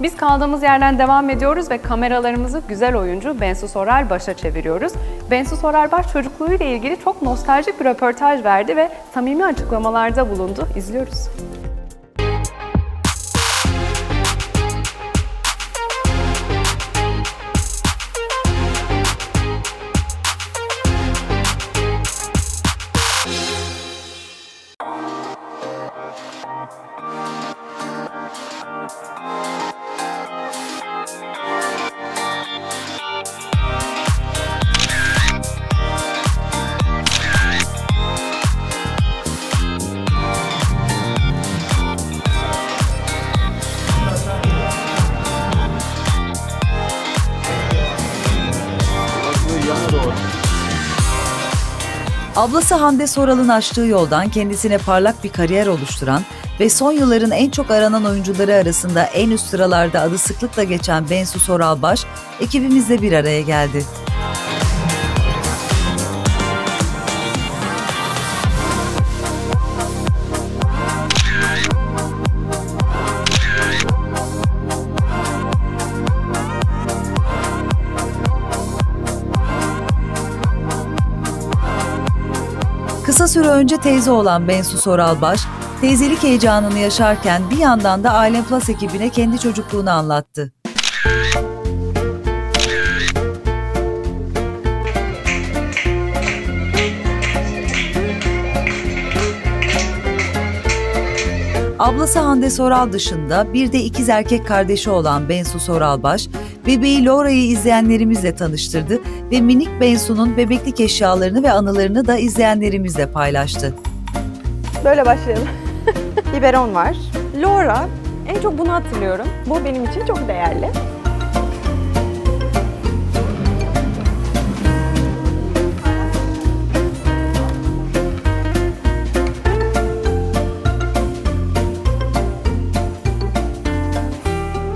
Biz kaldığımız yerden devam ediyoruz ve kameralarımızı güzel oyuncu Bensu Sorar Baş'a çeviriyoruz. Bensu Sorar Baş çocukluğuyla ilgili çok nostaljik bir röportaj verdi ve samimi açıklamalarda bulundu. İzliyoruz. Ablası Hande Soral'ın açtığı yoldan kendisine parlak bir kariyer oluşturan ve son yılların en çok aranan oyuncuları arasında en üst sıralarda adı sıklıkla geçen Bensu Soral Baş, ekibimizle bir araya geldi. Kısa süre önce teyze olan Bensu Soralbaş, teyzelik heyecanını yaşarken bir yandan da Alem Plus ekibine kendi çocukluğunu anlattı. Ablası Hande Soral dışında bir de ikiz erkek kardeşi olan Bensu Soralbaş, bebeği Laura'yı izleyenlerimizle tanıştırdı ve minik Bensu'nun bebeklik eşyalarını ve anılarını da izleyenlerimizle paylaştı. Böyle başlayalım. Biberon var. Laura, en çok bunu hatırlıyorum. Bu benim için çok değerli.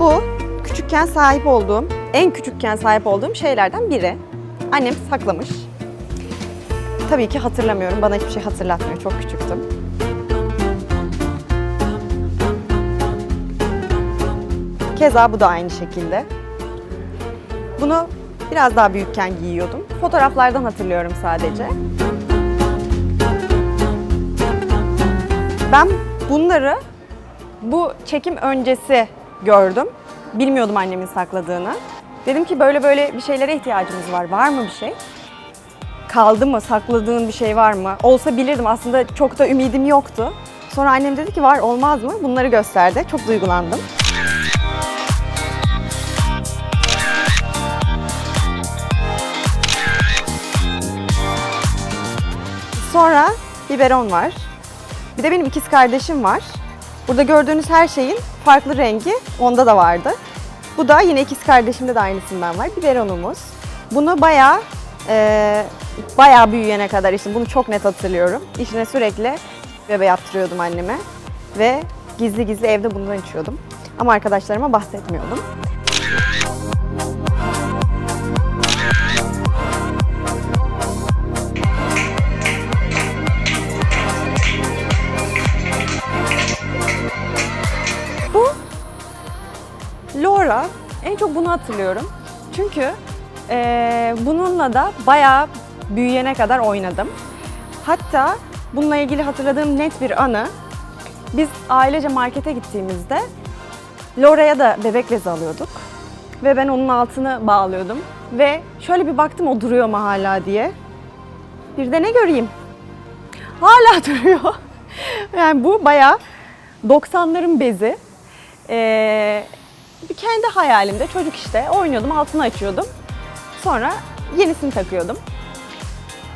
Bu küçükken sahip olduğum, en küçükken sahip olduğum şeylerden biri. Annem saklamış. Tabii ki hatırlamıyorum. Bana hiçbir şey hatırlatmıyor. Çok küçüktüm. Keza bu da aynı şekilde. Bunu biraz daha büyükken giyiyordum. Fotoğraflardan hatırlıyorum sadece. Ben bunları bu çekim öncesi gördüm. Bilmiyordum annemin sakladığını. Dedim ki böyle böyle bir şeylere ihtiyacımız var. Var mı bir şey? Kaldı mı? Sakladığın bir şey var mı? Olsa bilirdim. Aslında çok da ümidim yoktu. Sonra annem dedi ki var olmaz mı? Bunları gösterdi. Çok duygulandım. Sonra biberon var. Bir de benim ikiz kardeşim var. Burada gördüğünüz her şeyin farklı rengi onda da vardı. Bu da yine ikiz kardeşimde de aynısından var. Biberonumuz. Bunu bayağı e, bayağı büyüyene kadar işte bunu çok net hatırlıyorum. İçine sürekli bebe yaptırıyordum anneme ve gizli gizli evde bundan içiyordum. Ama arkadaşlarıma bahsetmiyordum. Çok bunu hatırlıyorum. Çünkü eee, bununla da bayağı büyüyene kadar oynadım. Hatta bununla ilgili hatırladığım net bir anı. Biz ailece markete gittiğimizde Laura'ya da bebek bezi alıyorduk. Ve ben onun altını bağlıyordum. Ve şöyle bir baktım o duruyor mu hala diye. Bir de ne göreyim? Hala duruyor. yani bu bayağı 90'ların bezi. Ee, kendi hayalimde çocuk işte oynuyordum, altını açıyordum. Sonra yenisini takıyordum.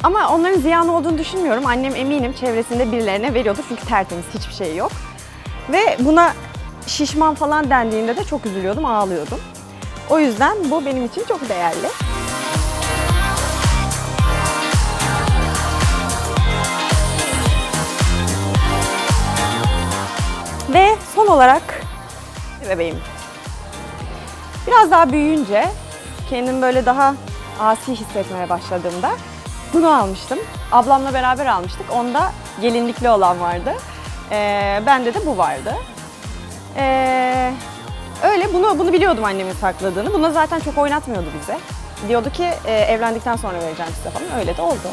Ama onların ziyan olduğunu düşünmüyorum. Annem eminim çevresinde birilerine veriyordu çünkü tertemiz hiçbir şey yok. Ve buna şişman falan dendiğinde de çok üzülüyordum, ağlıyordum. O yüzden bu benim için çok değerli. Ve son olarak bebeğim. Biraz daha büyüyünce kendimi böyle daha asi hissetmeye başladığımda bunu almıştım. Ablamla beraber almıştık. Onda gelinlikli olan vardı. Ee, bende de bu vardı. Ee, Öyle bunu bunu biliyordum annemin sakladığını. Bunu zaten çok oynatmıyordu bize. Diyordu ki e, evlendikten sonra vereceğim size falan. Öyle de oldu.